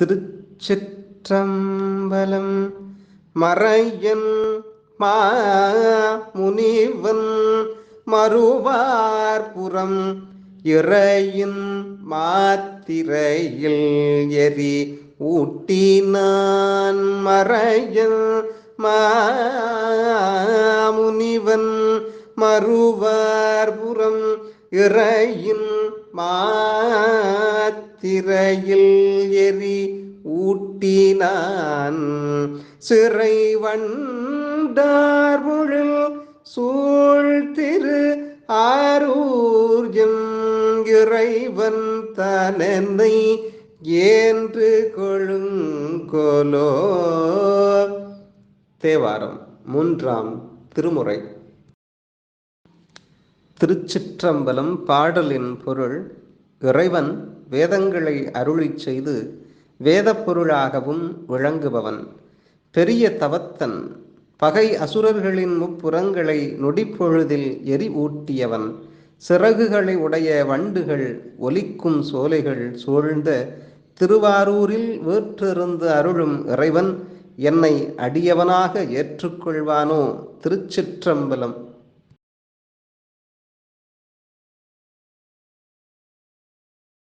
திருச்சிற்றம்பலம் மறையன் மா முனிவன் மறுவார்புறம் இறையின் மாத்திரையில் எரி ஊட்டினான் மறையன் மாமுனிவன் மறுவார்புறம் இறையின் மா திரையில் எரி ஊட்டினான். சிறை சூழ் திரு ஆரூர்ஜம். இறைவன் தனனை ஏன்று கொழுங்கொலோ தேவாரம் மூன்றாம் திருமுறை. திருச்சிற்றம்பலம் பாடலின் பொருள் இறைவன் வேதங்களை அருளிச் செய்து வேதப் பொருளாகவும் விளங்குபவன். பெரிய தவத்தன் பகை அசுரர்களின் முப்புறங்களை நொடிப்பொழுதில் எரி ஊட்டியவன். சிறகுகளை உடைய வண்டுகள் ஒலிக்கும் சோலைகள் சூழ்ந்த திருவாரூரில் வேற்றிருந்து அருளும் இறைவன் என்னை அடியவனாக ஏற்றுக்கொள்வானோ திருச்சிற்றம்பலம்.